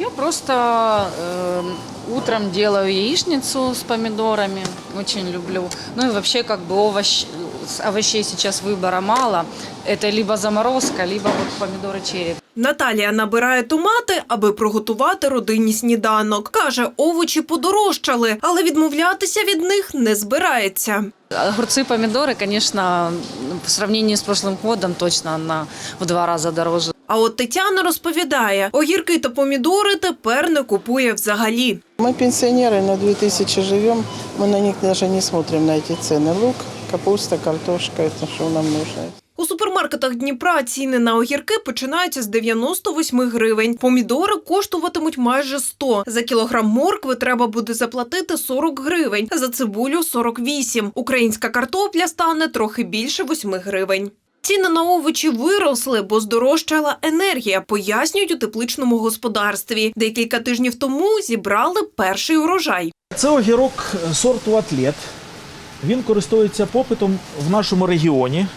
Я просто э, утром делаю яичницу с помидорами, очень люблю. Ну и вообще как бы овощ, с овощей сейчас выбора мало. Это либо заморозка, либо вот помидоры черри. Наталія набирає томати, аби приготувати родинні сніданок. Каже, овочі подорожчали, але відмовлятися від них не збирається. Огурцы, помидоры, конечно, в сравнении с прошлым годом точно на в два раза дороже. А от Тетяна розповідає, огірки та помідори тепер не купує взагалі. Мы пенсионеры на 2000 живем, мы на них даже не смотрим на эти цены. Лук, капуста, картошка, это что нам нужно. У супермаркетах Дніпра ціни на огірки починаються з 98 гривень. Помідори коштуватимуть майже 100. За кілограм моркви треба буде заплатити 40 гривень, за цибулю 48. Українська картопля стане трохи більше 8 гривень. Ціни на овочі виросли, бо здорожчала енергія, пояснюють у тепличному господарстві. Декілька тижнів тому зібрали перший урожай. Це огірок сорту атлет. Він користується попитом в нашому регіоні,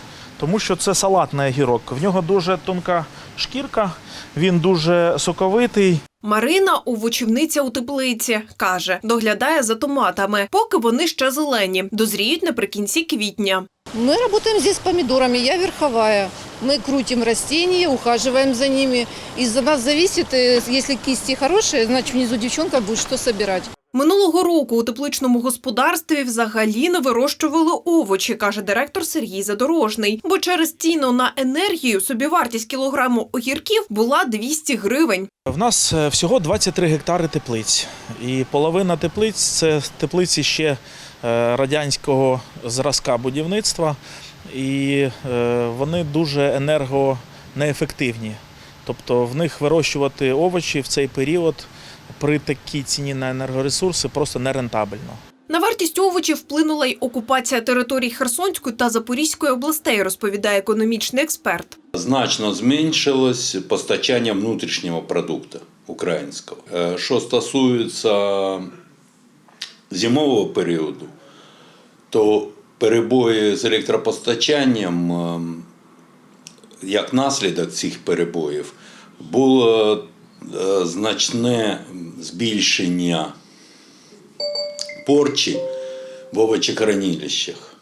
тому що це салатний огірок. В нього дуже тонка шкірка, він дуже соковитий. Марина овочівниця у теплиці каже, доглядає за томатами, поки вони ще зелені, дозріють наприкінці квітня. Мы работаем здесь с помидорами, я верховая. Мы крутим растения, ухаживаем за ними. Из-за нас зависит, э, если кисти хорошие, значит внизу девчонка будет что собирать. Минулого року у тепличному господарстві взагалі не вирощували овочі, каже директор Сергій Задорожний. Бо через ціну на енергію собівартість кілограму огірків була 200 гривень. В нас е, всього 23 гектари теплиць. І половина теплиць це теплиці ще е, радянського зразка будівництва. І е, вони дуже енергонеефективні. Тобто в них вирощувати овочі в цей період при такій ціні на енергоресурси просто нерентабельно. На вартість овочів вплинула й окупація територій Херсонської та Запорізької областей, розповідає економічний експерт. Значно зменшилось постачання внутрішнього продукту українського. Е, Що стосується зимового періоду, то перебої з електропостачанням, ем, як наслідок цих перебоїв, було значне збільшення порчі в овочекранилищах.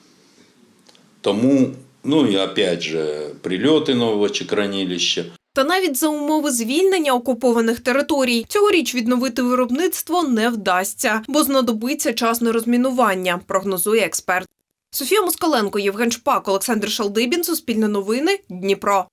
Тому, ну і опять же, прильоти на овочекранилища. Та навіть за умови звільнення окупованих територій цьогоріч відновити виробництво не вдасться, бо знадобиться час на розмінування, прогнозує експерт. Софія Москаленко, Євген Шпак, Олександр Шалдибін, Суспільне новини, Дніпро.